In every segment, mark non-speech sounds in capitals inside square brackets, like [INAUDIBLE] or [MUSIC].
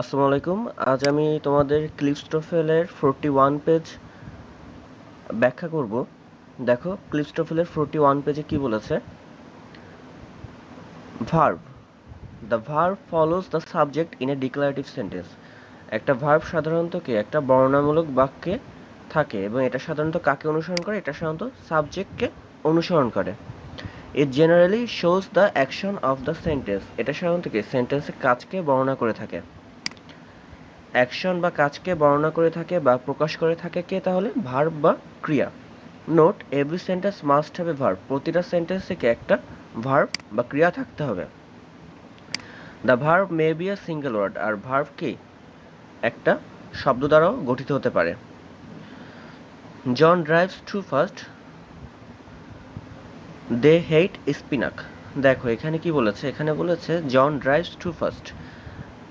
আসসালামু আলাইকুম। আজ আমি তোমাদের ক্লিপস্টোফেলের ফোরটি ওয়ান পেজ ব্যাখ্যা করব। দেখো, ক্লিপস্টোফেলের ফোরটি ওয়ান পেজে কি বলেছে? Verb the verb follows the subject in a declarative sentence একটা ভার্ব সাধারণত কি? একটা বর্ণনামূলক বাক্যে থাকে এবং এটা সাধারণত কাকে অনুসরণ করে? এটা সাধারণত সাবজেক্টকে অনুসরণ করে। It generally shows the action of the sentence এটা সাধারণত কি? সেন্টেন্সের কাজকে বর্ণনা করে থাকে। অ্যাকশন বা কাজকে বর্ণনা করে থাকে বা প্রকাশ করে থাকে কে তাহলে? ভার্ব বা ক্রিয়া। Note every sentence must have a verb প্রতিটা সেন্টেন্স থেকে একটা ভার্ব বা ক্রিয়া থাকতে হবে। The verb may be a single word R verb কি? একটা শব্দ দ্বারাও গঠিত হতে পারে। John drives too fast they hate spinach দেখো, এখানে কি বলেছে? এখানে বলেছে জন ড্রাইভস টু ফার্স্ট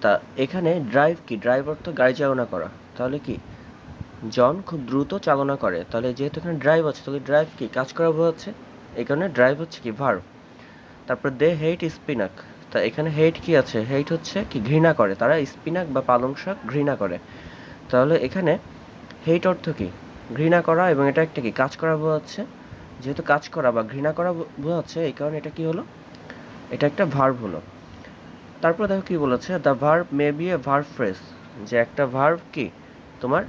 তা এখানে ড্রাইভ কি? ড্রাইভ অর্থ গাড়ি চালনা করা। তাহলে কি? জন খুব দ্রুত চালনা করে। তাহলে যেহেতু এখানে ড্রাইভ আছে, তাহলে ড্রাইভ কি? কাজ করা বোঝাচ্ছে এই কারণে ড্রাইভ হচ্ছে কি? ভার্ব তারপর দে হেট স্পিনাক তা এখানে হেট কি আছে? হেট হচ্ছে কি? ঘৃণা করে। তারা স্পিনাক বা পালং শাক ঘৃণা করে। তাহলে এখানে হেট অর্থ কি? ঘৃণা করা এবং এটা একটা কি? কাজ করা বোঝাচ্ছে যেহেতু কাজ করা বা ঘৃণা করা বোঝাচ্ছে এই কারণে এটা কি হলো? এটা একটা ভার্ব হলো। তারপর দেখো কি বলেছে the verb may be a verb phrase যে একটা ভার্ব কি? তোমার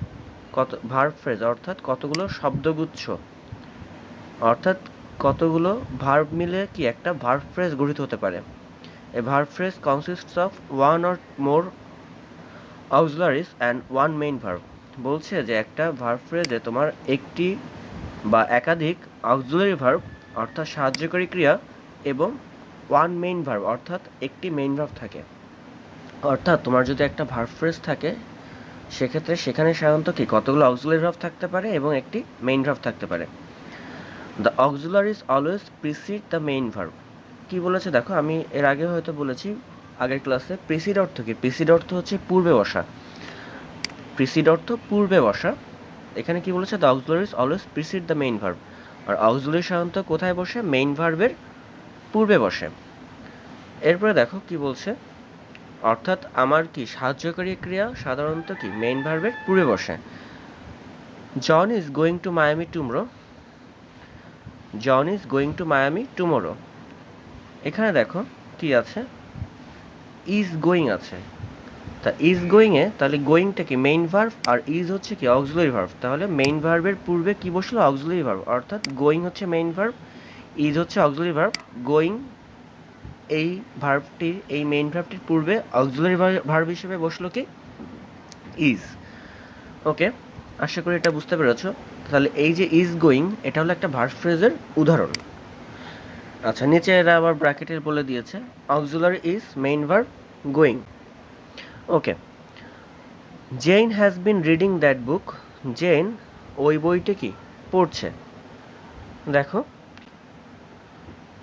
কত ভার্ব ফ্রেজ অর্থাৎ কতগুলো শব্দগুচ্ছ। অর্থাৎ কতগুলো ভার্ব মিলে কি একটা ভার্ব ফ্রেজ গঠিত হতে পারে। A verb phrase consists of one or more auxiliaries and one main verb বলছে যে একটা ভার্ব ফ্রেজে তোমার একটি বা একাধিক অক্সিলারি ভার্ব অর্থাৎ সাহায্যকারী ক্রিয়া এবং ওয়ান মেইন ভার্ব অর্থাৎ একটি মেইন ভার্ব থাকে। অর্থাৎ তোমার যদি একটা ভার্ব ফ্রেজ থাকে, সেক্ষেত্রে সেখানে সাধারণত কি? কতগুলো অক্সিলারি ভার্ব থাকতে পারে এবং একটি মেইন ভার্ব থাকতে পারে। The auxiliaries always precede the main verb কি বলেছে? দেখো, আমি এর আগে হয়তো বলেছি, আগের ক্লাসে প্রিসিড অর্থ কি? প্রিসিড অর্থ হচ্ছে পূর্বে বসা। প্রিসিড অর্থ পূর্বে বসা। এখানে কি বলেছে? The auxiliaries always precede the main verb R auxiliary সাধারণত কোথায় বসে? মেইন ভার্বের পূর্বে বসে। এরপরে দেখো কি বলছে। অর্থাৎ আমার কি সাহায্যকারী ক্রিয়া সাধারণত কি মেইন ভার্বের পূর্বে বসে। John is going to Miami tomorrow John is going to Miami tomorrow এখানে দেখো কি আছে। ইজ গোয়িং আছে। তা ইজ গোয়িং এ তাহলে গোয়িংটা কি মেইন ভার্ব আর ইজ হচ্ছে কি অক্সিলারি ভার্ব তাহলে মেইন ভার্বের পূর্বে কি বসল? অক্সিলারি ভার্ব অর্থাৎ গোয়িং হচ্ছে মেইন ভার্ব ইজ হচ্ছে অক্সিলারি ভার্ব গোয়িং। এই ভার্বটির, এই মেইন ভার্বটির পূর্বে অক্সিলারি ভার্ব হিসেবে বসল কি? ইজ। ওকে, আশা করি এটা বুঝতে পেরেছ। তাহলে এই যে ইজ গোয়িং, এটা হলো একটা ভার্ব ফ্রেজের উদাহরণ। আচ্ছা নিচে এরা আবার ব্র্যাকেটের বলে দিয়েছে auxiliary is main verb going. Okay, Jane has been reading that book. Jane ওই বইটা কি পড়ছে? দেখো।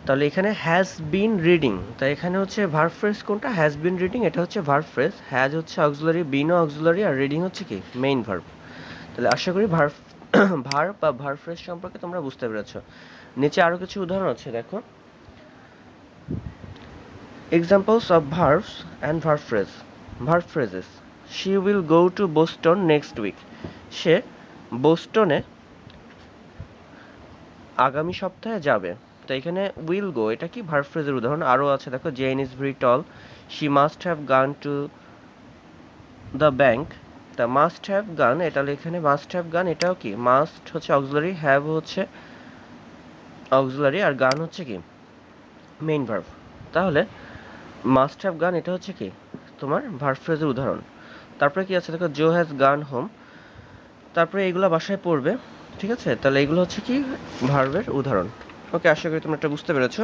তাহলে এখানে হ্যাজ বিন রিডিং তাই এখানে হচ্ছে ভার্ব ফ্রেজ কোনটা? হ্যাজ বিন রিডিং এটা হচ্ছে ভার্ব ফ্রেজ হ্যাজ হচ্ছে অক্সিলারি বিনও অক্সিলারি আর রিডিং হচ্ছে কি? মেইন ভার্ব তাহলে আশা করি ভার্ব ভার্ব [COUGHS] বা ভার্ব সম্পর্কে তোমরা বুঝতে পেরেছ। নিচে আরও কিছু উদাহরণ আছে, দেখো। Examples of verbs and verb phrase verb phrases she will go to Boston next week সে বোস্টনে আগামী সপ্তাহে যাবে। তো এখানে উইল গো এটা কি ভার্ব ফ্রেজের উদাহরণ? আরও আছে, দেখো Jane is very tall she must have gone to the bank তা মাস্ট হ্যাভ গান এটা এখানে মাস্ট হ্যাভ গান এটাও কি? মাস্ট হচ্ছে অক্সিলারি হ্যাভ হচ্ছে অক্সিলারি আর গান হচ্ছে কি? মেইন ভার্ব তাহলে মাস্ট হ্যাভ গান এটা হচ্ছে কি? তোমার ভার্ব ফ্রেজের উদাহরণ। তারপরে কি আছে? দেখো জো হ্যাজ গান হোম তারপরে এইগুলো বাসায় পড়বে, ঠিক আছে? তাহলে এগুলো হচ্ছে কি? ভার্বের উদাহরণ। ওকে আশা করি তোমরা এটা বুঝতে পেরেছ।